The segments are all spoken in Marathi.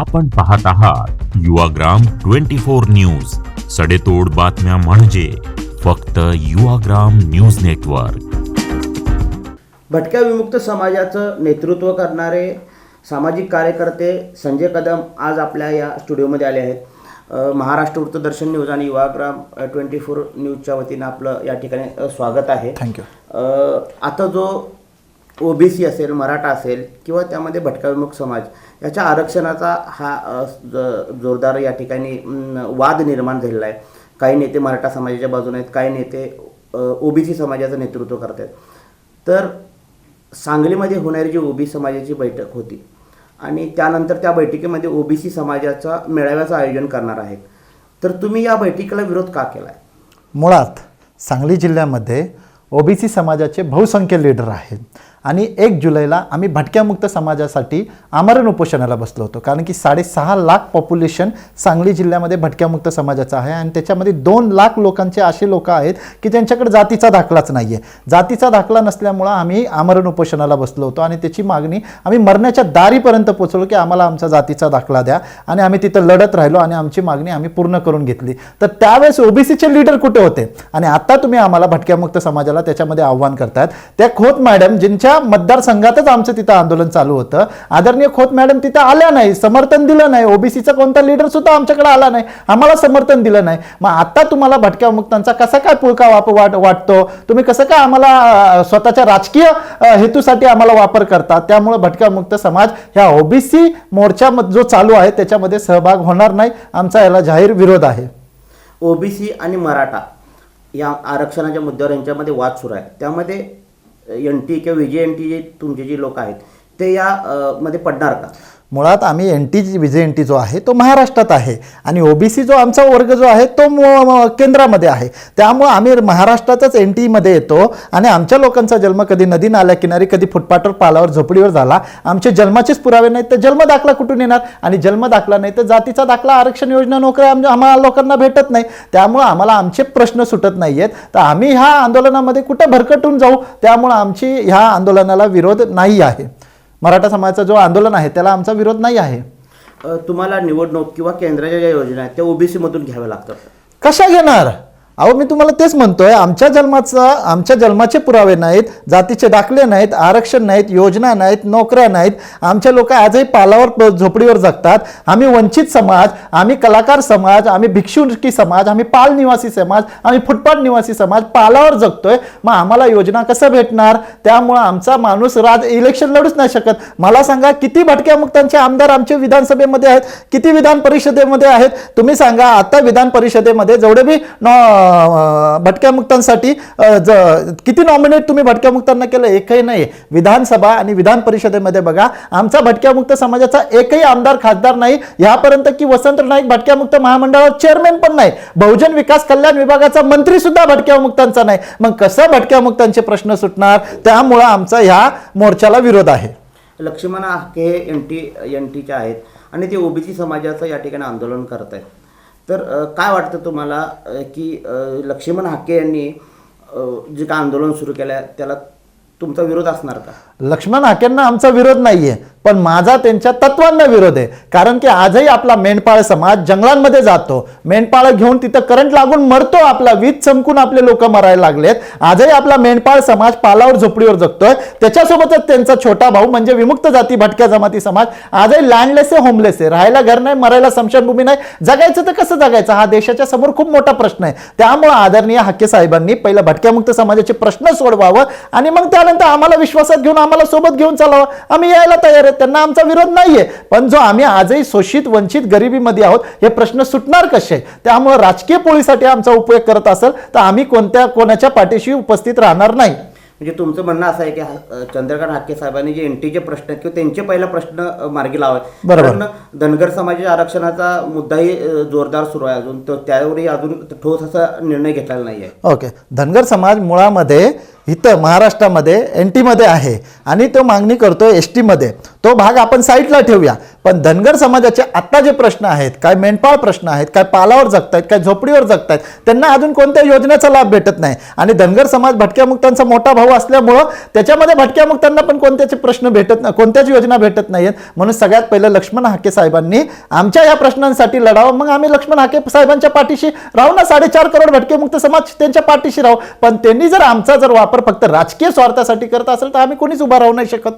आपण पाहत आहात युवाग्राम ट्वेंटी फोर न्यूज. सडेतोड बातम्या म्हणजे फक्त युवाग्राम न्यूज नेटवर्क. भटक्या विमुक्त समाजाचं नेतृत्व करणारे सामाजिक कार्यकर्ते संजय कदम आज आपल्या या स्टुडिओमध्ये आले आहेत. महाराष्ट्र वृत्तदर्शन न्यूज आणि युवाग्राम ट्वेंटी फोर न्यूजच्या वतीनं आपलं या ठिकाणी स्वागत आहे. थँक्यू अ, आता जो ओबीसी असेल मराठा असेल किंवा त्यामध्ये भटकाविमुख समाज याच्या आरक्षणाचा हा जोरदार या ठिकाणी वाद निर्माण झालेला आहे. काही नेते मराठा समाजाच्या बाजूने आहेत काही नेते ओबीसी समाजाचं नेतृत्व करत आहेत. तर सांगलीमध्ये होणारी जी ओबीसी समाजाची बैठक होती आणि त्यानंतर त्या बैठकीमध्ये ओबीसी समाजाचा मेळाव्याचं आयोजन करणार आहेत. तर तुम्ही या बैठकीला विरोध का केला आहे मुळात सांगली जिल्ह्यामध्ये ओबीसी समाजाचे बहुसंख्य लीडर आहेत. आणि एक जुलैला आम्ही भटक्यामुक्त समाजासाठी आमरण उपोषणाला बसलो होतो. कारण की साडेसहा लाख पॉप्युलेशन सांगली जिल्ह्यामध्ये भटक्यामुक्त समाजाचं आहे आणि त्याच्यामध्ये दोन लाख लोकांचे असे लोक आहेत की ज्यांच्याकडे जातीचा दाखलाच नाही आहे जातीचा दाखला नसल्यामुळं आम्ही आमरण उपोषणाला बसलो होतो आणि त्याची मागणी आम्ही मरण्याच्या दारीपर्यंत पोचलो की आम्हाला आमचा जातीचा दाखला द्या आणि आम्ही तिथं लढत राहिलो आणि आमची मागणी आम्ही पूर्ण करून घेतली. तर त्यावेळेस ओबीसीचे लीडर कुठे होते? आणि आता तुम्ही आम्हाला भटक्यामुक्त समाजाला त्याच्यामध्ये आव्हान करतायत. त्या खोत मॅडम ज्यांच्या मतदारसंघातच आमचं तिथं आंदोलन चालू होतं. आदरणीय खोत मॅडम तिथं आल्या नाही समर्थन दिलं नाही. ओबीसीचा कोणता लीडर सुद्धा आमच्याकडे आला नाही. आम्हाला समर्थन दिलं नाही. मग आता तुम्हाला भटक्या मुक्तांचा कसा काय पुळका वाप वाट वाटतो? तुम्ही कसं काय आम्हाला स्वतःच्या राजकीय हेतूसाठी आम्हाला वापर करता? त्यामुळे भटक्या मुक्त समाज ह्या ओबीसी मोर्चा जो चालू आहे त्याच्यामध्ये सहभाग होणार नाही. आमचा याला जाहीर विरोध आहे. ओबीसी आणि मराठा या आरक्षणाच्या मुद्द्यावर यांच्यामध्ये वाद सुरू आहे. त्यामध्ये एन टी किंवा विजय एन टी जे तुमचे जे लोक आहेत ते या मध्ये पडणार का? मुळात आम्ही एन टी विजय एन टी जो आहे तो महाराष्ट्रात आहे. आणि ओबीसी जो आमचा वर्ग जो आहे तो केंद्रामध्ये आहे. त्यामुळं आम्ही महाराष्ट्रातच एन टीमध्ये येतो आणि आमच्या लोकांचा जन्म कधी नदी नाल्याकिनारी कधी फुटपाथवर पालावर झोपडीवर झाला आमचे जन्माचेच पुरावे नाहीत तर जन्म दाखला कुठून येणार? आणि जन्म दाखला नाही तर जातीचा दाखला आरक्षण योजना नोकऱ्या आम आम्हाला लोकांना भेटत नाही. त्यामुळं आम्हाला आमचे प्रश्न सुटत नाही आहेत तर आम्ही ह्या आंदोलनामध्ये कुठं भरकटून जाऊ? त्यामुळं आमची ह्या आंदोलनाला विरोध नाही आहे. मराठा समाजाचा जो आंदोलन आहे त्याला आमचा विरोध नाही आहे. तुम्हाला निवडणूक किंवा केंद्राच्या ज्या योजना आहेत त्या ओबीसी मधून घ्याव्या लागतात कशा घेणार? अहो मी तुम्हाला तेच म्हणतोय आमच्या जन्माचा आमच्या जन्माचे पुरावे नाहीत जातीचे दाखले नाहीत आरक्षण नाहीत योजना नाहीत नोकऱ्या नाहीत. आमच्या लोक आजही पालावर झोपडीवर जगतात. आम्ही वंचित समाज आम्ही कलाकार समाज आम्ही भिक्षुकी समाज आम्ही पाल निवासी समाज आम्ही फुटपाथ निवासी समाज पालावर जगतोय. मग आम्हाला योजना कसं भेटणार? त्यामुळं आमचा माणूस राज इलेक्शन लढूच नाही शकत. मला सांगा किती भटक्या मुक्तांचे आमदार आमचे विधानसभेमध्ये आहेत? किती विधान परिषदेमध्ये आहेत? तुम्ही सांगा आता विधान परिषदेमध्ये जेवढे बी भटक्या मुक्तांसाठी ज- किती नॉमिनेट तुम्ही भटक्या मुक्तांना केलं? एकही नाही विधानसभा आणि विधान परिषदेमध्ये बघा आमचा भटक्या मुक्त समाजाचा एकही आमदार खासदार नाही. यापर्यंत की वसंत नाईक भटक्या मुक्त महामंडळावर चेअरमॅन पण नाही. बहुजन विकास कल्याण विभागाचा मंत्री सुद्धा भटक्या मुक्तांचा नाही. मग कसं भटक्या मुक्तांचे प्रश्न सुटणार? त्यामुळं आमचा ह्या मोर्चाला विरोध आहे. लक्ष्मण हाके हे एन टी एन टीच्या आहेत आणि ते ओबीसी समाजाचं या ठिकाणी आंदोलन करत आहेत तर काय वाटतं तुम्हाला की लक्ष्मण हाके यांनी जे काय आंदोलन सुरू केलं आहे त्याला तुमचा विरोध असणार का? लक्ष्मण हाकेंना आमचा विरोध नाहीये पण माझा त्यांच्या तत्वांना विरोध आहे. कारण की आजही आपला मेंढपाळ समाज जंगलांमध्ये जातो. मेंढपाळ घेऊन तिथं करंट लागून मरतो आपला वीज चमकून आपले लोक मरायला लागलेत. आजही आपला मेंढपाळ समाज पालावर झोपडीवर जगतोय. त्याच्यासोबतच त्यांचा छोटा भाऊ म्हणजे विमुक्त जाती भटक्या जमाती समाज आजही लँडलेस आहे होमलेस आहे. राहायला घर नाही मरायला समशानभूमी नाही. जगायचं तर कसं जगायचं? हा देशाच्या समोर खूप मोठा प्रश्न आहे. त्यामुळे आदरणीय हाके साहेबांनी पहिलं भटक्यामुक्त समाजाचे प्रश्न सोडवावं आणि मग त्यानंतर आम्हाला विश्वासात घेऊन आम्हाला सोबत घेऊन चालावं. आम्ही यायला तयार आहेत. त्यांना आमचा विरोध नाहीये. पण जो आम्ही आजही शोषित वंचित गरिबीमध्ये आहोत हे प्रश्न सुटणार कसे? त्यामुळे राजकीय पोळीसाठी आमचा उपयोग करत असेल तर आम्ही कोणत्या कोणाच्या पाठीशी उपस्थित राहणार नाही? म्हणजे तुमचं म्हणणं असं आहे की चंद्रकांत हाके साहेबांनी जे एनटीचे प्रश्न आहेत किंवा त्यांचे पहिला प्रश्न मार्गी लावाय बरोबर. धनगर समाजाच्या आरक्षणाचा मुद्दाही जोरदार सुरू आहे अजून. तर त्यावरही अजून ठोस असा निर्णय घेतलेला नाही आहे ओके. धनगर समाज मुळामध्ये इथं महाराष्ट्रामध्ये एन टीमध्ये आहे आणि तो मागणी करतो एस टीमध्ये तो भाग आपण साईडला ठेवूया. पण धनगर समाजाचे आत्ता जे प्रश्न आहेत काय मेंढपाळ प्रश्न आहेत काय पालावर जगतायत काय झोपडीवर जगतायत त्यांना अजून कोणत्या योजनेचा लाभ भेटत नाही. आणि धनगर समाज भटक्या मुक्तांचा मोठा भाऊ असल्यामुळं त्याच्यामध्ये भटक्या मुक्तांना पण कोणत्याचे प्रश्न भेटत नाही कोणत्याच योजना भेटत नाहीत म्हणून सगळ्यात पहिलं लक्ष्मण हाके साहेबांनी आमच्या या प्रश्नांसाठी लढावं. मग आम्ही लक्ष्मण हाके साहेबांच्या पाठीशी राहू ना? साडेचार करोड भटके मुक्त समाज त्यांच्या पाठीशी राहू. पण त्यांनी जर आमचा जर वापर फक्त राजकीय स्वार्थासाठी करत असेल तर आम्ही कोणीच उभा राहू नाही शकत.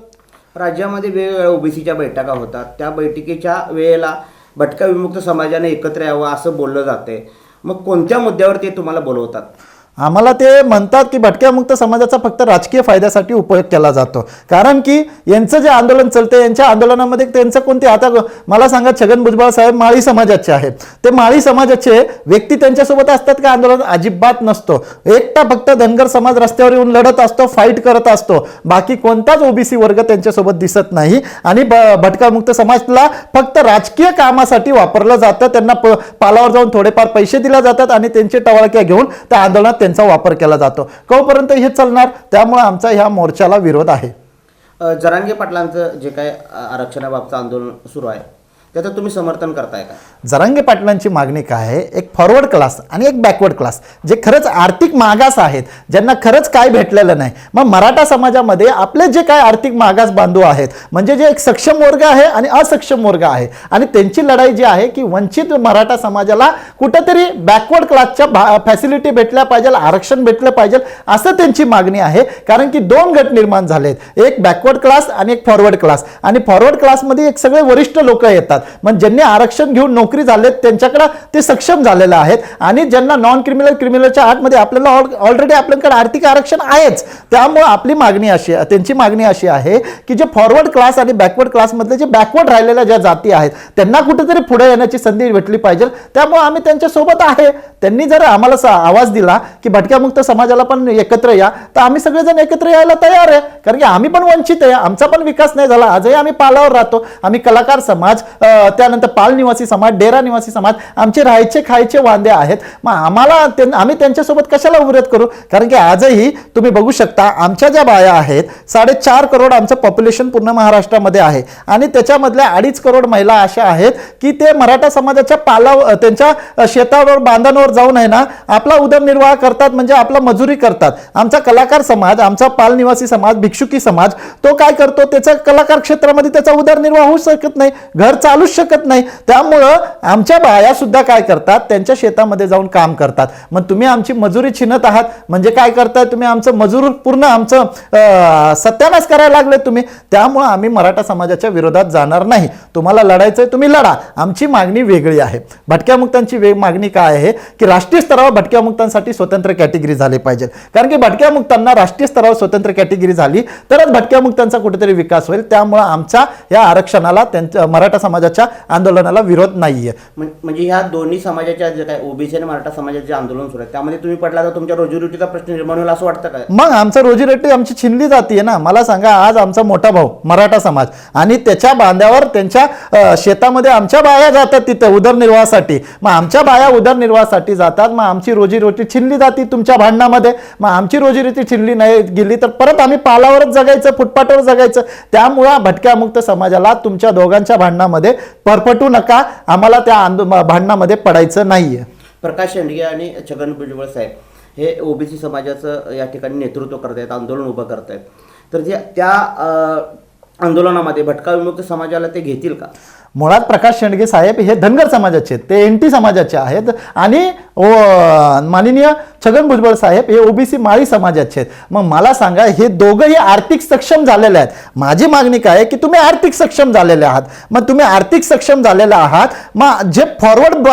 राज्यामध्ये वेगवेगळ्या ओबीसीच्या बैठका होतात. त्या बैठकीच्या वेळेला भटका विमुक्त समाजाने एकत्र यावं असं बोललं जाते मग कोणत्या मुद्द्यावर ते तुम्हाला बोलवतात? आम्हाला ते म्हणतात की भटक्यामुक्त समाजाचा फक्त राजकीय फायद्यासाठी उपयोग केला जातो. कारण की यांचं जे आंदोलन चालतं यांच्या आंदोलनामध्ये त्यांचं कोणते आता मला सांगा छगन भुजबळ साहेब माळी समाजाचे आहेत. ते माळी समाजाचे व्यक्ती त्यांच्यासोबत असतात का? आंदोलन अजिबात नसतो. एकटा फक्त धनगर समाज रस्त्यावर येऊन लढत असतो फाईट करत असतो. बाकी कोणताच ओबीसी वर्ग त्यांच्यासोबत दिसत नाही. आणि ब- भटकामुक्त समाजला फक्त राजकीय कामासाठी वापरलं जातं. त्यांना प- पालावर जाऊन थोडेफार पैसे दिले जातात आणि त्यांचे टवाळक्या घेऊन त्या आंदोलनात त्यांचा वापर केला जातो. कवपर्यंत हे चालणार? त्यामुळे आमचा ह्या मोर्चाला विरोध आहे. जरांगे पाटलांचं जे काय आरक्षणाबाबतचं आंदोलन सुरू आहे त्याचं तुम्ही समर्थन करताय का? जरांगे पाटलांची मागणी काय आहे? एक फॉरवर्ड क्लास आणि एक बॅकवर्ड क्लास जे खरंच आर्थिक मागास आहेत ज्यांना खरंच काय भेटलेलं नाही. मग मराठा समाजामध्ये आपले जे काय आर्थिक मागास बांधव आहेत म्हणजे जे एक सक्षम वर्ग आहे आणि असक्षम वर्ग आहे आणि त्यांची लढाई जी आहे की वंचित मराठा समाजाला कुठंतरी बॅकवर्ड क्लासच्या फॅसिलिटी भेटल्या पाहिजे आरक्षण भेटलं पाहिजे असं त्यांची मागणी आहे. कारण की दोन गट निर्माण झालेत एक बॅकवर्ड क्लास आणि एक फॉरवर्ड क्लास आणि फॉरवर्ड क्लासमध्ये एक सगळे वरिष्ठ लोक येतात. मग ज्यांनी आरक्षण घेऊन नोकरी झालेत त्यांच्याकडे ते सक्षम झालेले आहेत. आणि ज्यांना नॉन क्रिमिनल क्रिमिनलच्या आतमध्ये आपल्याला ऑलरेडी आपल्याकडे आर्थिक आरक्षण आहेच. त्यामुळे आपली मागणी अशी त्यांची मागणी अशी आहे की जे फॉरवर्ड क्लास आणि बॅकवर्ड क्लासमधले जे बॅकवर्ड राहिलेल्या ज्या जाती आहेत त्यांना कुठेतरी पुढे येण्याची संधी भेटली पाहिजे. त्यामुळे आम्ही त्यांच्यासोबत आहे. त्यांनी जर आम्हाला आवाज दिला की भटक्यामुक्त समाजाला पण एकत्र या तर आम्ही सगळेजण एकत्र यायला तयार आहे. कारण की आम्ही पण वंचित आहे. आमचा पण विकास नाही झाला. आजही आम्ही पालावर राहतो. आम्ही कलाकार समाज त्यानंतर पाल निवासी समाज डेरा निवासी समाज आमचे राहायचे खायचे वांदे आहेत. मग आम्हाला ते आम्ही त्यांच्यासोबत कशाला विरोध करू? कारण की आजही तुम्ही बघू शकता आमच्या ज्या बाया आहेत साडेचार करोड आमचं पॉप्युलेशन पूर्ण महाराष्ट्रामध्ये आहे. आणि त्याच्यामधल्या अडीच करोड महिला अशा आहेत की ते मराठा समाजाच्या पालावर त्यांच्या शेतावर बांधांवर जाऊन आहे ना आपला उदरनिर्वाह करतात म्हणजे आपला मजुरी करतात. आमचा कलाकार समाज आमचा पालनिवासी समाज भिक्षुकी समाज तो काय करतो? त्याचा कलाकार क्षेत्रामध्ये त्याचा उदरनिर्वाह होऊ शकत नाही. घर चालू चालूच शकत नाही. त्यामुळं आमच्या बाया सुद्धा काय करतात? त्यांच्या शेतामध्ये जाऊन काम करतात. मग तुम्ही आमची मजुरी छिनत आहात. म्हणजे काय करताय तुम्ही? आमचं मजूर पूर्ण आमचं सत्यानाश करायला लागले तुम्ही. त्यामुळं आम्ही मराठा समाजाच्या विरोधात जाणार नाही. तुम्हाला लढायचंय तुम्ही लढा. आमची मागणी वेगळी आहे. भटक्या मुक्तांची वेग मागणी काय आहे? की राष्ट्रीय स्तरावर भटक्या मुक्तांसाठी स्वतंत्र कॅटेगरी झाली पाहिजे. कारण की भटक्या मुक्तांना राष्ट्रीय स्तरावर स्वतंत्र कॅटेगरी झाली तरच भटक्या मुक्तांचा कुठेतरी विकास होईल. त्यामुळं आमच्या या आरक्षणाला त्यांच्या मराठा समाजाच्या आंदोलनाला विरोध नाहीये. म्हण- म्हणजे ह्या दोन्ही समाजाच्या जे काय ओबीसी आणि मराठा समाजाचे जे आंदोलन सुरू आहे त्यामध्ये तुम्ही पडला तर तुमच्या रोजीरोटीचा प्रश्न निर्माण होईल असं वाटतं काय? मग आमचं रोजीरोटी आमची छिनली जाते ना. मला सांगा आज आमचा मोठा भाऊ मराठा समाज आणि त्याच्या बांध्यावर त्यांच्या शेतामध्ये आमच्या बाया जातात तिथं उदरनिर्वाहासाठी. मग आमच्या बाया उदरनिर्वाहासाठी जातात मग आमची रोजीरोटी छिनली जाते तुमच्या भांडणामध्ये. मग आमची रोजीरोटी छिनली नाही गेली तर परत आम्ही पालावरच जगायचं फुटपाथवर जगायचं. त्यामुळं भटक्यामुक्त समाजाला तुमच्या दोघांच्या भांडणामध्ये परपटू नका. आम्हाला त्या आंदो भांडणामध्ये पडायचं नाहीये. प्रकाश शेंडगे आणि छगन भुजबळ साहेब हे ओबीसी समाजाचं या ठिकाणी नेतृत्व करत आहेत आंदोलन उभं करत आहेत तर जे त्या आंदोलनामध्ये भटका विमुक्त समाजाला ते घेतील का? मुळात प्रकाश शेंडगे साहेब हे धनगर समाजाचे आहेत. ते एन टी समाजाचे आहेत. आणि माननीय छगन भुजबळ साहेब हे ओबीसी माळी समाजाचे आहेत. मग मला सांगा हे दोघंही आर्थिक सक्षम झालेले आहेत. माझी मागणी काय आहे की तुम्ही आर्थिक सक्षम झालेले आहात. मग तुम्ही आर्थिक सक्षम झालेले आहात. मग जे फॉरवर्ड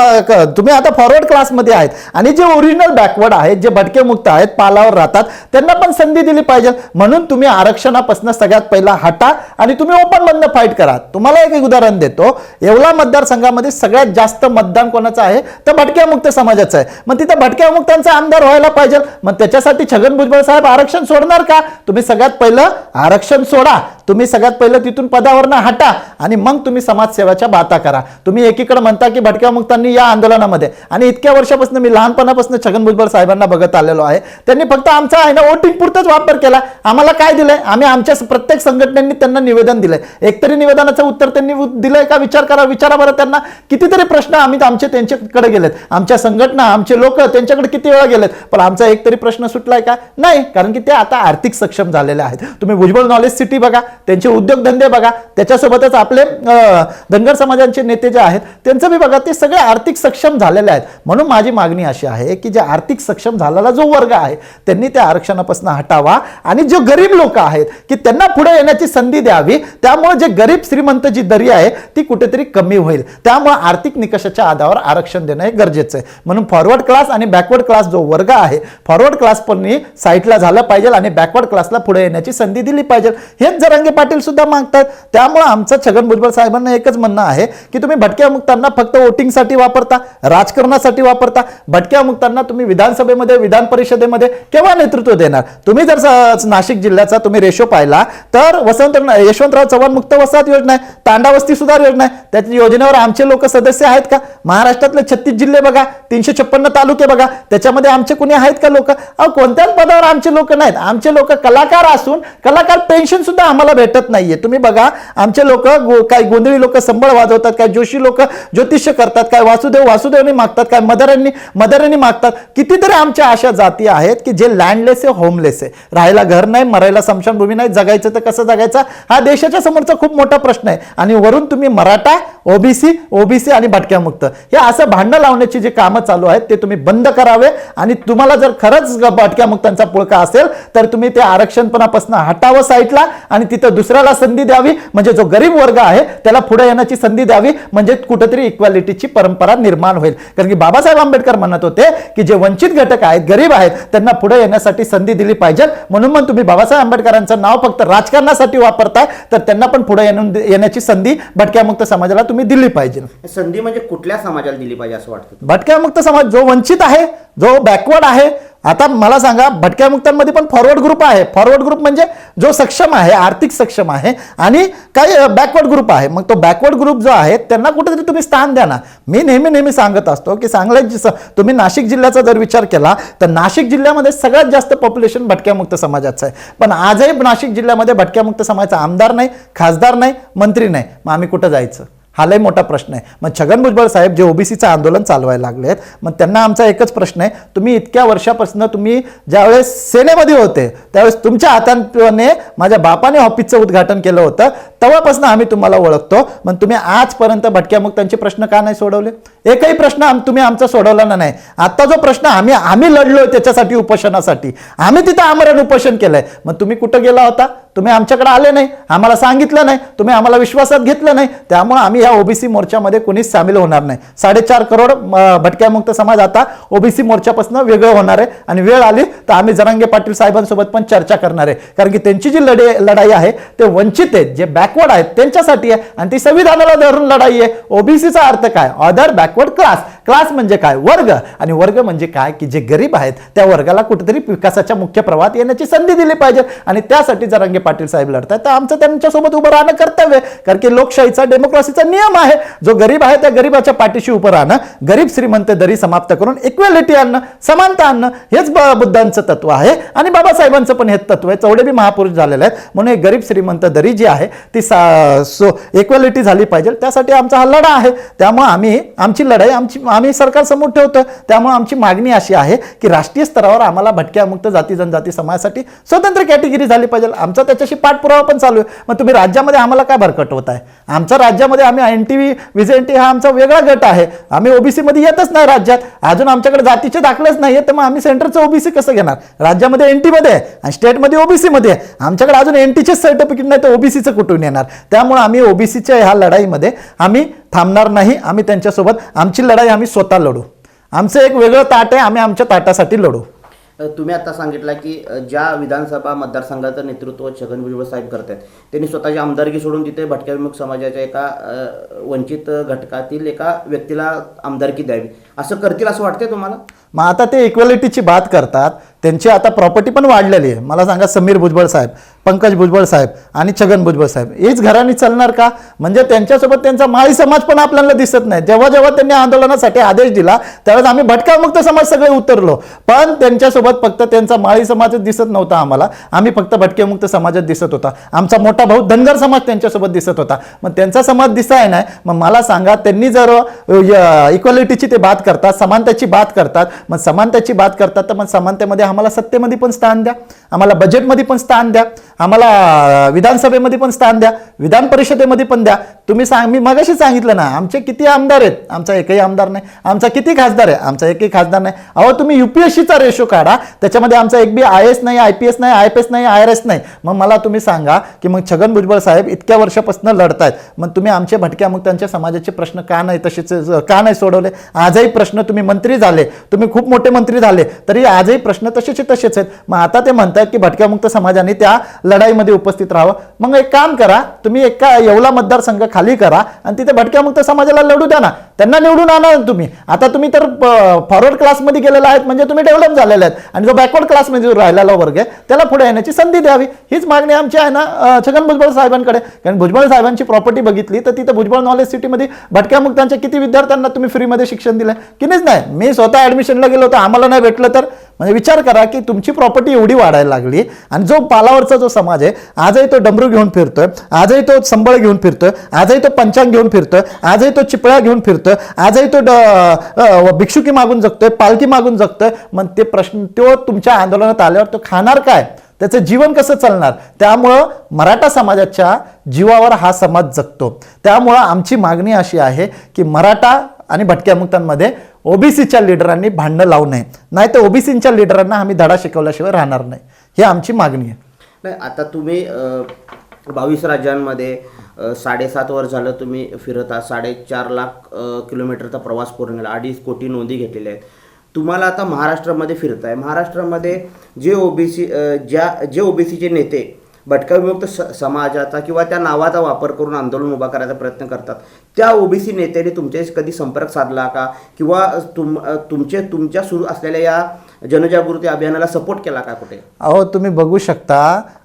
तुम्ही आता फॉरवर्ड क्लासमध्ये आहेत. आणि जे ओरिजिनल बॅकवर्ड आहेत जे भटके मुक्त आहेत पालावर राहतात त्यांना पण संधी दिली पाहिजे. म्हणून तुम्ही आरक्षणापासून सगळ्यात पहिला हटा आणि तुम्ही ओपन बंद फाईट करा. तुम्हाला एक उदाहरण देतो. येवला मतदारसंघामध्ये सगळ्यात जास्त मतदान कोणाचं आहे? तर भटक्या मुक्त समाजाचं आहे. मग तिथं भटक्या मुक्तांचा आमदार व्हायला पाहिजे. मग त्याच्यासाठी छगन भुजबळ साहेब आरक्षण सोडणार का? तुम्ही सगळ्यात पहिलं आरक्षण सोडा. तुम्ही सगळ्यात पहिलं तिथून पदावरनं हटा आणि मग तुम्ही समाजसेवाच्या बाता करा. तुम्ही एकीकडे म्हणता की भटक्या मुक्तांनी या आंदोलनामध्ये. आणि इतक्या वर्षापासून मी लहानपणापासून छगन भुजबळ साहेबांना बघत आलेलो आहे. त्यांनी फक्त आमचा आहे ना वोटिंग वापर केला. आम्हाला काय दिलंय? आम्ही आमच्या प्रत्येक संघटनेनी त्यांना निवेदन दिलंय. एकतरी निवेदनाचं उत्तर त्यांनी दिलंय का? विचार करा विचारा बरं त्यांना. कितीतरी प्रश्न आम्ही आमचे त्यांच्याकडे गेलेत. आमच्या संघटना आमचे लोक त्यांच्याकडे किती वेळा गेलेत? पण आमचा एक तरी प्रश्न सुटलाय का? नाही कारण की ते आता आर्थिक सक्षम झालेले आहेत. तुम्ही भुजबळ नॉलेज सिटी बघा. त्यांचे उद्योगधंदे बघा त्याच्यासोबतच आपले धनगर समाजाचे नेते जे आहेत त्यांचं बी बघा ते सगळे आर्थिक सक्षम झालेले आहेत. म्हणून माझी मागणी अशी आहे की जे आर्थिक सक्षम झालेला जो वर्ग आहे त्यांनी त्या आरक्षणापासून हटावा आणि जो गरीब लोक आहेत की त्यांना पुढे येण्याची संधी द्यावी. त्यामुळे जे गरीब श्रीमंत जी दरी आहे ती कुठेतरी कमी होईल. त्यामुळे आर्थिक निकषाच्या आधारावर आरक्षण देणं हे गरजेचं आहे. म्हणून फॉरवर्ड क्लास आणि बॅकवर्ड क्लास जो वर्ग आहे फॉरवर्ड क्लास पण साईटला झालं पाहिजे आणि बॅकवर्ड क्लासला पुढे येण्याची संधी दिली पाहिजे. हेच जरांगे पाटील सुद्धा मागतात. त्यामुळे आमचं छगन भुजबळ साहेबांना एकच म्हणणं आहे की तुम्ही भटक्या मुक्तांना फक्त वोटिंगसाठी वापरता राजकारणासाठी वापरता. भटक्या मुक्तांना तुम्ही विधानसभेमध्ये विधान परिषदेमध्ये केव्हा नेतृत्व देणार? तुम्ही जर नाशिक जिल्ह्याचा तुम्ही रेशो पाहिला तर वसंत यशवंतराव चव्हाण मुक्त वसाहत योजना आहे तांडावस्ती सुधार योजना आहे. त्याच्या योजनेवर आमचे लोक सदस्य आहेत का? महाराष्ट्रातले छत्तीस जिल्हे बघा तीनशे छप्पन्न तालुके बघा त्याच्यामध्ये आमचे कुणी आहेत का लोक? अहो कोणत्याच पदावर आमचे लोक नाहीत. आमचे लोक कलाकार असून कलाकार पेन्शन सुद्धा आम्हाला भेटत नाहीये. तुम्ही बघा आमचे लोक काय गोंधळी लोक संबळ वाजवतात काय जोशी लोक ज्योतिष्य करतात काय वासुदेव वासुदेवनी मागतात काय मदरांनी मदरांनी मागतात. कितीतरी आमच्या अशा जाती आहेत की जे लँडलेस आहे होमलेस आहे. राहायला घर नाही मरायला स्मशानभूमी नाही जगायचं तर कसं जगायचं? हा देशाच्या समोरचा खूप मोठा प्रश्न आहे. आणि वरून तुम्ही मराठा ओबीसी ओबीसी आणि भटक्यामुक्त. हे असं भांडणं लावण्याची जे कामं चालू आहेत ते तुम्ही बंद करावे. आणि तुम्हाला जर खरंच भटक्यामुक्तांचा मुक्तांचा पुळका असेल तर तुम्ही ते आरक्षणपणापासून हटावं साईटला आणि तिथं दुसऱ्याला संधी द्यावी म्हणजे जो गरीब वर्ग आहे त्याला पुढे येण्याची संधी द्यावी म्हणजे कुठेतरी इक्वॅलिटीची परंपरा निर्माण होईल. कारण की बाबासाहेब आंबेडकर म्हणत होते की जे वंचित घटक आहेत गरीब आहेत त्यांना पुढे येण्यासाठी संधी दिली पाहिजे. म्हणून मग तुम्ही बाबासाहेब आंबेडकरांचं नाव फक्त राजकारणासाठी वापरताय तर त्यांना पण पुढे येण्याची संधी भटक्या मुक्त समाजाला तुम्ही दिली पाहिजे. संधी म्हणजे कुठल्या समाजाला दिली पाहिजे असं वाटतं? भटक्या मुक्त समाज जो वंचित आहे जो बॅकवर्ड आहे आता मला सांगा भटक्या मुक्तांमध्ये पण फॉरवर्ड ग्रुप आहे. फॉरवर्ड ग्रुप म्हणजे जो सक्षम आहे आर्थिक सक्षम आहे आणि काही बॅकवर्ड ग्रुप आहे. मग तो बॅकवर्ड ग्रुप जो आहे त्यांना कुठेतरी तुम्ही स्थान द्या ना. मी नेहमी नेहमी सांगत असतो की चांगल्या जि- तुम्ही नाशिक जिल्ह्याचा जर विचार केला तर नाशिक जिल्ह्यामध्ये सगळ्यात जास्त पॉप्युलेशन भटक्यामुक्त समाजाचं आहे. पण आजही नाशिक जिल्ह्यामध्ये भटक्यामुक्त समाजाचा आमदार नाही खासदार नाही मंत्री नाही. मग आम्ही कुठं जायचं? हा लय मोठा प्रश्न आहे. मग छगन भुजबळ साहेब जे ओबीसीचं आंदोलन चालवायला लागलेत मग त्यांना आमचा एकच प्रश्न आहे. तुम्ही इतक्या वर्षापासून तुम्ही ज्यावेळेस सेनेमध्ये होते त्यावेळेस तुमच्या हाताने माझ्या बापाने ऑफिसचं उद्घाटन केलं होतं. तेव्हापासून आम्ही तुम्हाला ओळखतो. मग तुम्ही आजपर्यंत भटक्या मुक्तांचे प्रश्न का नाही सोडवले? एकही प्रश्न आम- तुम्ही आमचा सोडवला ना नाही. आता जो प्रश्न आम्ही आम्ही लढलो त्याच्यासाठी उपोषणासाठी. आम्ही तिथं आमरण उपोषण केलंय. मग तुम्ही कुठं गेला होता? तुम्ही आमच्याकडे आले नाही. आम्हाला सांगितलं नाही. तुम्ही आम्हाला विश्वासात घेतलं नाही. त्यामुळे आम्ही या ओबीसी मोर्चामध्ये कोणीच सामील होणार नाही. साडेचार करोड भटक्यामुक्त समाज आता ओबीसी मोर्चापासून वेगळं होणार आहे. आणि वेळ आली तर आम्ही जरांगे पाटील साहेबांसोबत पण चर्चा करणार आहे. कारण की त्यांची जी लढे लढाई आहे ते वंचित आहेत जे बॅकवर्ड आहेत त्यांच्यासाठी आहे. आणि ती संविधानाला धरून लढाई आहे. ओबीसीचा अर्थ काय? अदर बॅकवर्ड क्लास क्लास म्हणजे काय? वर्ग. आणि वर्ग म्हणजे काय? की जे गरीब आहेत त्या वर्गाला कुठेतरी विकासाच्या मुख्य प्रवाहात येण्याची संधी दिली पाहिजे. आणि त्यासाठी जरांगे पाटील साहेब लढतात तर आमचं त्यांच्यासोबत उभं राहणं कर्तव्य आहे. कारण की लोकशाहीचा डेमोक्रेसीचा नियम आहे. जो गरीब आहे त्या गरीबाच्या पाठीशी उभं राहणं गरीब श्रीमंत दरी समाप्त करून इक्वेलिटी आणणं समानता आणणं हेच ब- बुद्धांचं तत्व आहे. आणि बाबासाहेबांचं पण हेच तत्व आहे. चौडे बी महापुरुष झालेले आहेत. म्हणून एक गरीब श्रीमंत दरी जी आहे ती सा सो इक्वेलिटी झाली पाहिजे. त्यासाठी आमचा हा लढा आहे. त्यामुळे आम्ही आमची लढाई आमची आम्ही सरकारसमोर ठेवतो त्यामुळे आमची मागणी अशी आहे की राष्ट्रीय स्तरावर आम्हाला भटक्यामुक्त जाती जनजाती समाजासाठी स्वतंत्र कॅटेगरी झाली पाहिजे. आमचा त्याच्याशी पाठपुरावा पण चालू आहे. मग तुम्ही राज्यामध्ये आम्हाला काय भरकटवत आहे? आमच्या राज्यामध्ये आम्ही एन टी व्ही टी हा आमचा वेगळा गट आहे. आम्ही ओबीसीमध्ये येतच नाही राज्यात. अजून आमच्याकडे जातीचे दाखलेच नाही तर मग आम्ही सेंटरचं ओबीसी कसं घेणार? राज्यामध्ये एन टीमध्ये आहे आणि स्टेटमध्ये ओबीसीमध्ये आहे. आमच्याकडे अजून एन टीचेच सर्टिफिकेट नाही तर ओबीसीचं कुठून येणार? त्यामुळे आम्ही ओबीसीच्या ह्या लढाईमध्ये आम्ही थांबणार नाही आम्ही त्यांच्यासोबत आमची लढाई आम्ही स्वतः लढू. आमचं एक वेगळं ताट आहे आम्ही आमच्या ताटासाठी लढू. तुम्ही आता सांगितलं की ज्या विधानसभा मतदारसंघाचं नेतृत्व छगन भुजबळ साहेब करतात त्यांनी स्वतःची आमदारकी सोडून तिथे भटक्या विमुख समाजाच्या एका वंचित घटकातील एका व्यक्तीला आमदारकी द्यावी. असं करतील असं वाटतंय तुम्हाला? मग आता ते इक्वॅलिटीची बात करतात त्यांची आता प्रॉपर्टी पण वाढलेली आहे. मला सांगा समीर भुजबळ साहेब पंकज भुजबळ साहेब आणि छगन भुजबळ साहेब. हेच घराणी चालणार का? म्हणजे त्यांच्यासोबत त्यांचा माळी समाज पण आपल्याला दिसत नाही. जेव्हा जेव्हा त्यांनी आंदोलनासाठी आदेश दिला त्यावेळेस आम्ही भटकामुक्त समाज सगळे उतरलो. पण त्यांच्यासोबत फक्त त्यांचा माळी समाजच दिसत नव्हता आम्हाला. आम्ही फक्त भटकेमुक्त समाजात दिसत होता. आमचा मोठा भाऊ धनगर समाज त्यांच्यासोबत दिसत होता. मग त्यांचा समाज दिसाय नाही. मग मला सांगा त्यांनी जर इक्वालिटीची ते बात करतात समानतेची बात करतात मग समानतेची बात करतात तर मग समानतेमध्ये आम्हाला सत्तेमध्ये पण स्थान द्या. आम्हाला बजेटमध्ये पण स्थान द्या. आम्हाला विधानसभेमध्ये पण स्थान द्या विधान परिषदेमध्ये पण द्या. तुम्ही सांग मी मगाशी सांगितलं ना आमचे किती आमदार आहेत? आमचा एकही आमदार नाही आमचा किती खासदार आहे? आमचा एकही खासदार नाही. अहो तुम्ही युपीएससीचा रेशो काढा त्याच्यामध्ये आमचा एक बी आय एस नाही आय पी एस नाही आय पी एस नाही आय आर एस नाही. मग मला तुम्ही सांगा की मग छगन भुजबळ साहेब इतक्या वर्षापासून लढतायत. मग तुम्ही आमचे भटक्या मुक्तांच्या समाजाचे प्रश्न का नाही तसेच का नाही सोडवले? आजही प्रश्न तुम्ही मंत्री झाले. तुम्ही खूप मोठे मंत्री झाले. तरी आजही प्रश्न तसेच तसेच आहेत. मग आता ते म्हणतात की भटक्यामुक्त समाजाने त्या लढाईमध्ये उपस्थित राहावं. मग एक काम करा तुम्ही एका येवला मतदारसंघ खाली करा आणि तिथे भटक्यामुक्त समाजाला लढू द्या ना. त्यांना निवडून आणा तुम्ही. आता तुम्ही तर फॉरवर्ड क्लासमध्ये गेलेला आहेत म्हणजे तुम्ही डेव्हलप झालेले आहेत. आणि जो बॅकवर्ड क्लासमध्ये जो राहिलेला वर्ग आहे त्याला पुढे येण्याची संधी द्यावी. हीच मागणी आमची आहे ना छगन भुजबळ साहेबांकडे. कारण भुजबळ साहेबांची प्रॉपर्टी बघितली तर तिथं भुजबळ नॉलेज सिटीमध्ये भटक्या मुक्तांच्या किती विद्यार्थ्यांना तुम्ही फ्रीमध्ये शिक्षण दिलं किनीच नाही. मी स्वतः ॲडमिशनला गेलो होतो आम्हाला नाही भेटलं तर. म्हणजे विचार करा की तुमची प्रॉपर्टी एवढी वाढायला लागली आणि जो पालावरचा जो समाज आहे आजही तो डमरू घेऊन फिरतोय आजही तो संबळ घेऊन फिरतोय आजही तो पंचांग घेऊन फिरतोय आजही तो चिपळ्या घेऊन फिरतोय आजही तो ड- भिक्षुकी मागून जगतोय पालखी मागून जगतोय मग ते प्रश्न तो तुमच्या आंदोलनात आल्यावर तो खाणार काय? त्याचं जीवन कसं चालणार? त्यामुळं मराठा समाजाच्या जीवावर हा समाज जगतो. त्यामुळं आमची मागणी अशी आहे की मराठा आणि भटक्या मुक्तांमध्ये ओबीसीच्या लिडरांनी भांडणं लावू नये. नाही तर ओबीसीच्या लिडरांना आम्ही धडा शिकवल्याशिवाय राहणार नाही. ही आमची मागणी आहे. नाही आता तुम्ही बावीस राज्यांमध्ये साडेसात वर्ष झालं तुम्ही फिरत आहात. साडेचार लाख किलोमीटरचा प्रवास पूर्ण केला अडीच कोटी नोंदी घेतलेल्या आहेत. तुम्हाला आता महाराष्ट्रामध्ये फिरताय. महाराष्ट्रामध्ये जे ओबीसी ज्या जे ओबीसीचे नेते भटकाविमुक्त स समाजाचा किंवा त्या नावाचा वापर करून आंदोलन उभा करायचा प्रयत्न करतात. त्या ओबीसी नेत्याने तुमच्याशी कधी संपर्क साधला का? किंवा तुम तुमचे तुमच्या सुरू असलेल्या या जनजागृती अभियानाला सपोर्ट केला का कुठे? अहो तुम्ही बघू शकता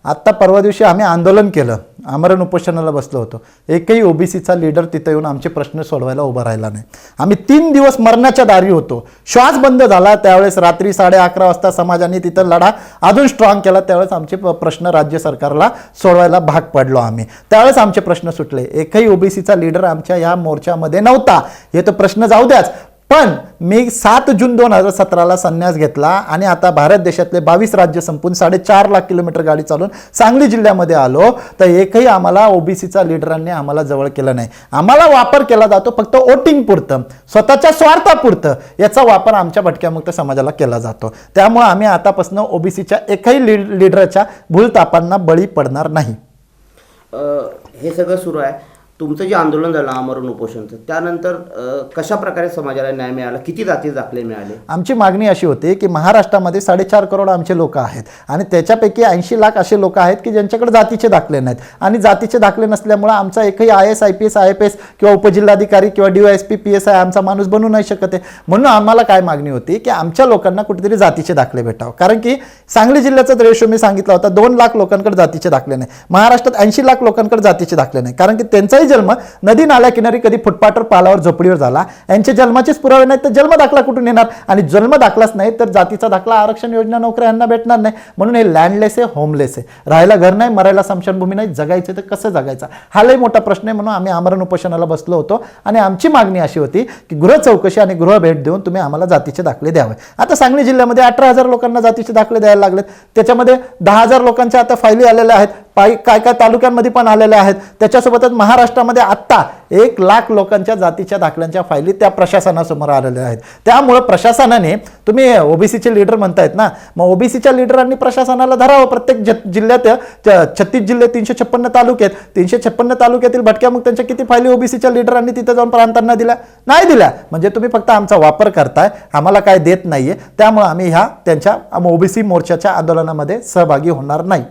आत्ता परवा दिवशी आम्ही आंदोलन केलं. आमरण उपोषणाला बसलो होतो. एकही ओबीसीचा लीडर तिथं येऊन आमचे प्रश्न सोडवायला उभा राहिला नाही. आम्ही तीन दिवस मरणाच्या दारी होतो. श्वास बंद झाला त्यावेळेस रात्री साडे अकरा वाजता समाजाने तिथं लढा अजून स्ट्रॉंग केला. त्यावेळेस आमचे प्रश्न राज्य सरकारला सोडवायला भाग पडलो आम्ही. त्यावेळेस आमचे प्रश्न सुटले. एकही ओबीसीचा लीडर आमच्या या मोर्चामध्ये नव्हता. हे तर प्रश्न जाऊ द्याच. पण मी सात जून दोन हजार सतराला संन्यास घेतला आणि आता भारत देशातले बावीस राज्य संपून साडेचार लाख किलोमीटर गाडी चालून सांगली जिल्ह्यामध्ये आलो. तर एकही आम्हाला ओबीसीचा लिडरांनी आम्हाला जवळ केलं नाही. आम्हाला वापर केला जातो फक्त वोटिंग पुरतं स्वतःच्या स्वार्थापुरतं याचा वापर आमच्या भटक्यामुक्त समाजाला केला जातो. त्यामुळे आम्ही आतापासून ओबीसीच्या एकही लीड लिडरच्या भूलतापांना बळी पडणार नाही. हे सगळं सुरू आहे. तुमचं जे आंदोलन झालं आमरण उपोषणचं त्यानंतर कशा प्रकारे समाजाला न्याय मिळाला? किती जाती दाखले मिळाले? आमची मागणी अशी होती की महाराष्ट्रामध्ये साडेचार करोड आमचे लोक आहेत आणि त्याच्यापैकी ऐंशी लाख असे लोक आहेत की ज्यांच्याकडे जातीचे दाखले नाहीत. आणि जातीचे दाखले नसल्यामुळं आमचा एकही I S I P S I F S किंवा उपजिल्हाधिकारी किंवा D S P P S I आमचा माणूस बनू नाही शकत आहे. म्हणून आम्हाला काय मागणी होती की आमच्या लोकांना कुठेतरी जातीचे दाखले भेटावं. कारण की सांगली जिल्ह्याचा रेशो मी सांगितला होता दोन लाख लोकांकडे जातीचे दाखले नाही. महाराष्ट्रात ऐंशी लाख लोकांकडे जातीचे दाखले नाही. कारण की त्यांचाही जन्म नदी नाल्याकिनारी कधी फुटपाटवर पालावर झोपडीवर झाला. यांचे जन्माचेच पुरावे नाहीत तर जन्म दाखला कुठून येणार? आणि जन्म दाखलाच नाही तर जातीचा दाखला आरक्षण योजना नोकऱ्या यांना भेटणार नाही. म्हणून हे लँडलेस आहे होमलेस आहे. राहायला घर नाही मरायला समशानभूमी नाही जगायचं तर कसं जगायचं? हा लय मोठा प्रश्न आहे म्हणून आम्ही आमरण उपोषणाला बसलो होतो. आणि आमची मागणी अशी होती की गृह चौकशी आणि गृह भेट देऊन तुम्ही आम्हाला जातीचे दाखले द्यावे. आता सांगली जिल्ह्यामध्ये अठरा हजार लोकांना जातीचे दाखले द्यायला लागलेत. त्याच्यामध्ये दहा हजार लोकांच्या आता फायली आलेल्या आहेत. पायी काय काय तालुक्यांमध्ये पण आलेल्या आहेत. त्याच्यासोबतच महाराष्ट्रामध्ये आत्ता एक लाख लोकांच्या जातीच्या दाखल्यांच्या फायली त्या प्रशासनासमोर आलेल्या आहेत. त्यामुळं प्रशासनाने तुम्ही ओबीसीचे लीडर म्हणतायत ना मग ओबीसीच्या लीडरांनी प्रशासनाला धरावं. प्रत्येक ज- जिल्ह्यात च- छत्तीस जिल्हे तीनशे छप्पन्न तालुके आहेत. तीनशे छप्पन्न तालुक्यातील भटक्या मग त्यांच्या किती फायली ओबीसीच्या लीडरांनी तिथे जाऊन प्रांतांना दिल्या? नाही दिल्या. म्हणजे तुम्ही फक्त आमचा वापर करताय. आम्हाला काय देत नाही आहे त्यामुळं आम्ही ह्या त्यांच्या ओबीसी मोर्चाच्या आंदोलनामध्ये सहभागी होणार नाही.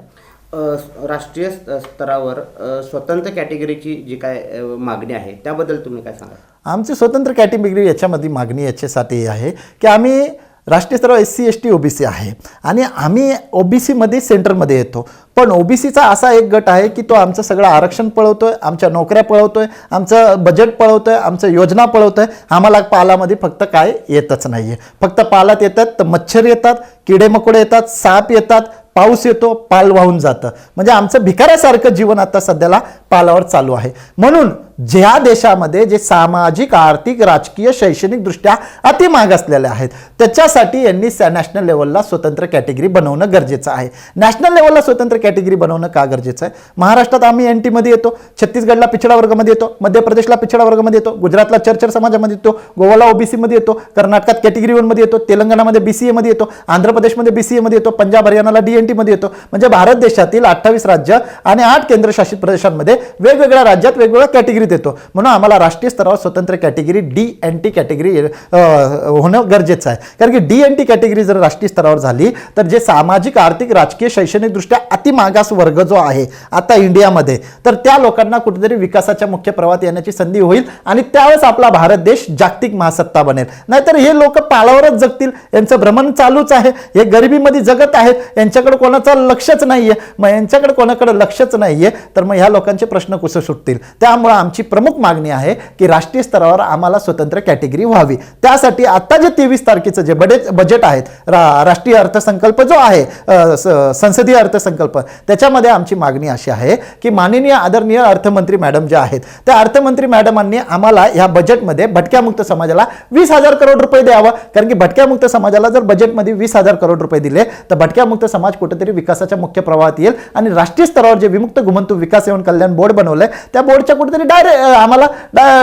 राष्ट्रीय स्तरावर स्वतंत्र कॅटेगरीची जी काय मागणी आहे त्याबद्दल तुम्ही काय सांगा आमची स्वतंत्र कॅटेगरी याच्यामध्ये मागणी याच्यासाठी आहे की आम्ही राष्ट्रीय स्तरावर S C S T OBC आहे आणि आम्ही ओबीसीमध्ये सेंटरमध्ये येतो. पण ओबीसीचा असा एक गट आहे की तो आमचं सगळं आरक्षण पळवतो आहे आमच्या नोकऱ्या पळवतो आहे आमचं बजेट पळवतो आहे आमचं योजना पळवतो आहे आम्हाला पालामध्ये फक्त काय येतच नाही आहे फक्त पालात येतात तर मच्छर येतात किडेमकोडे येतात साप येतात पाऊस येतो पाल वाहून जातं. म्हणजे आमचं भिकाऱ्यासारखं जीवन आता सध्याला पालावर चालू आहे. म्हणून ज्या देशामध्ये जे सामाजिक आर्थिक राजकीय शैक्षणिक दृष्ट्या अति माग आहेत त्याच्यासाठी यांनी नॅशनल लेवलला स्वतंत्र कॅटेगरी बनवणं गरजेचं आहे. नॅशनल लेवलला स्वतंत्र कॅटेगरी बनवणं का गरजेचं आहे? महाराष्ट्रात आम्ही एन टीमध्ये येतो छत्तीसगडला पिछडा वर्गामध्ये येतो मध्य प्रदेशला पिछडा वर्गामध्ये येतो गुजरातला चर्चर समाजामध्ये येतो गोवाला ओबीसीमध्ये येतो कर्नाटकात कॅटेगरी वनमध्ये येतो तेलंगणामध्ये बी सी एमध्ये येतो आंध्र प्रदेशमध्ये बी सी एमध्ये येतो पंजाब हरियाणाला डी एनमध्ये येतो. म्हणजे भारत देशातील अठ्ठावीस राज्य आणि आठ केंद्रशासित प्रदेशांमध्ये वेगवेगळ्या राज्यात वेगवेगळ्या कॅटेगरीत येतो म्हणून आम्हाला राष्ट्रीय स्तरावर स्वतंत्र category D N T category होणं गरजेचं आहे. कारण की डी एन टी कॅटेगरी जर राष्ट्रीय स्तरावर झाली तर जे सामाजिक आर्थिक राजकीय शैक्षणिकदृष्ट्या अतिमागास वर्ग जो आहे आता इंडियामध्ये तर त्या लोकांना कुठेतरी विकासाच्या मुख्य प्रवाहात येण्याची संधी होईल आणि त्यावेळेस आपला भारत देश जागतिक महासत्ता बनेल. नाहीतर हे लोक पालावरच जगतील. यांचं भ्रमण चालूच आहे. हे गरिबीमध्ये जगत आहेत. यांच्याकडे कोणाचं लक्षच नाहीये. मग यांच्याकडे कोणाकडे लक्षच नाहीये. तर मग ह्या लोकांचे प्रश्न कुठे सुटतील? त्यामुळे आमची प्रमुख मागणी आहे की राष्ट्रीय स्तरावर आम्हाला स्वतंत्र कॅटेगरी व्हावी. त्यासाठी आता जे तेवीस तारखेचं जे बजेट बजेट आहेत रा राष्ट्रीय अर्थसंकल्प जो आहे संसदीय अर्थसंकल्प त्याच्यामध्ये आमची मागणी अशी आहे की माननीय आदरणीय अर्थमंत्री मॅडम ज्या आहेत त्या अर्थमंत्री मॅडमांनी आम्हाला ह्या बजेटमध्ये भटक्यामुक्त समाजाला वीस हजार करोड रुपये द्यावं. कारण की भटक्यामुक्त समाजाला जर बजेटमध्ये वीस हजार करोड रुपये दिले तर भटक्यामुक्त समाज कुठेतरी विकासाच्या मुख्य प्रवाहात येईल आणि राष्ट्रीय स्तरावर जे विमुक्त घुमंतू विकास एवं कल्याण बोर्ड बनवलंय. त्या बोर्डच्या कुठेतरी डायरेक्ट आम्हाला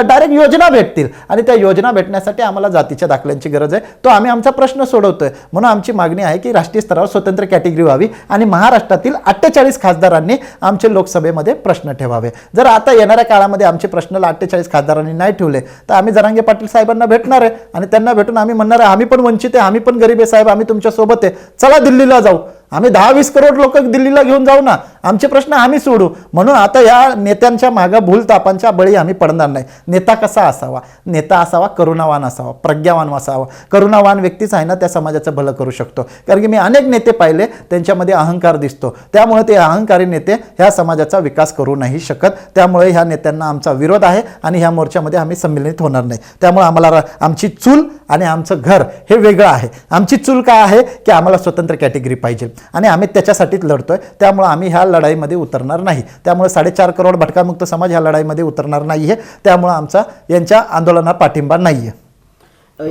डायरेक्ट योजना भेटतील. आणि त्या योजना भेटण्यासाठी आम्हाला जातीच्या दाखल्यांची गरज आहे. तो आम्ही आमचा प्रश्न सोडवतोय. म्हणून आमची मागणी आहे की राष्ट्रीय स्तरावर स्वतंत्र कॅटेगरी व्हावी आणि महाराष्ट्रातील अठ्ठेचाळीस खासदारांनी आमचे लोकसभेमध्ये प्रश्न ठेवावे. जर आता येणाऱ्या काळामध्ये आमचे प्रश्नला अठ्ठेचाळीस खासदारांनी नाही ठेवले तर आम्ही जरांगे पाटील साहेबांना भेटणार आहे. आणि त्यांना भेटून आम्ही म्हणणार आहे आम्ही पण वंचित आहे आम्ही पण गरीब आहे साहेब आम्ही तुमच्यासोबत आहे. चला दिल्लीला जाऊ. आम्ही दहा वीस करोड लोक दिल्लीला घेऊन जाऊ ना आमचे प्रश्न आम्ही सोडू. म्हणून आता या नेत्यांच्या मागं भूलतापांच्या बळी आम्ही पडणार नाही. नेता कसा असावा? नेता असावा करुणावान असावा प्रज्ञावान असावा. करुणावान व्यक्तीच आहे ना त्या समाजाचं भलं करू शकतो. कारण की मी अनेक नेते पाहिले त्यांच्यामध्ये अहंकार दिसतो. त्यामुळे ते अहंकारी नेते ह्या समाजाचा विकास करू नाही शकत. त्यामुळे ह्या नेत्यांना आमचा विरोध आहे आणि ह्या मोर्चामध्ये आम्ही संमिलित होणार नाही. त्यामुळे आम्हाला आमची चूल आणि आमचं घर हे वेगळं आहे. आमची चूल काय आहे? की आम्हाला स्वतंत्र कॅटेगरी पाहिजे. आणि आम्ही त्याच्यासाठीच लढतो आहे त्यामुळं आम्ही ह्या लढाईमध्ये उतरणार नाही. त्यामुळे साडेचार करोड भटकामुक्त समाज ह्या लढाईमध्ये उतरणार नाही आहे त्यामुळं आमचा यांच्या आंदोलनाला पाठिंबा नाही आहे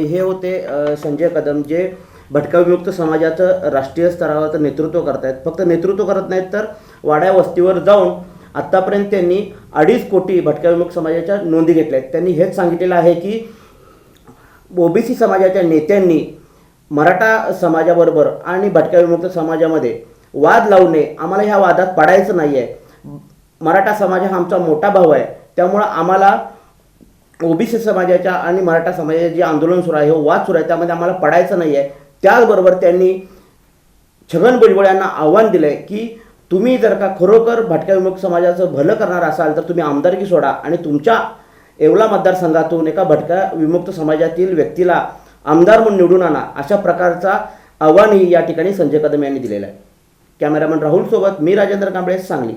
हे होते संजय कदम जे भटकाविमुक्त समाजाचं राष्ट्रीय स्तरावरचं नेतृत्व करतायत. फक्त नेतृत्व करत नाहीत तर वाड्या वस्तीवर जाऊन आत्तापर्यंत त्यांनी अडीच कोटी भटकाविमुक्त समाजाच्या नोंदी घेतल्या आहेत त्यांनी हेच सांगितलेलं आहे की ओबीसी समाजाच्या नेत्यांनी मराठा समाजाबरोबर आणि भटक्या विमुक्त समाजामध्ये वाद लावू नये आम्हाला ह्या वादात पडायचं नाही आहे मराठा समाज हा आमचा मोठा भाऊ आहे. त्यामुळं आम्हाला ओबीसी समाजाच्या आणि मराठा समाजाचे जे आंदोलन सुरू आहे हे वाद सुरू आहे त्यामध्ये आम्हाला पडायचं नाही आहे त्याचबरोबर त्यांनी छगन भुजबळ यांना आव्हान दिलं आहे की तुम्ही जर का खरोखर भटक्या विमुक्त समाजाचं भलं करणार असाल तर तुम्ही आमदारकी सोडा आणि तुमच्या येवला मतदारसंघातून एका भटक्या विमुक्त समाजातील व्यक्तीला आमदार म्हणून निवडून आणा अशा प्रकारचा आव्हानही या ठिकाणी संजय कदम यांनी दिलेला आहे. कॅमेरामन राहुलसोबत मी राजेंद्र कांबळे सांगली.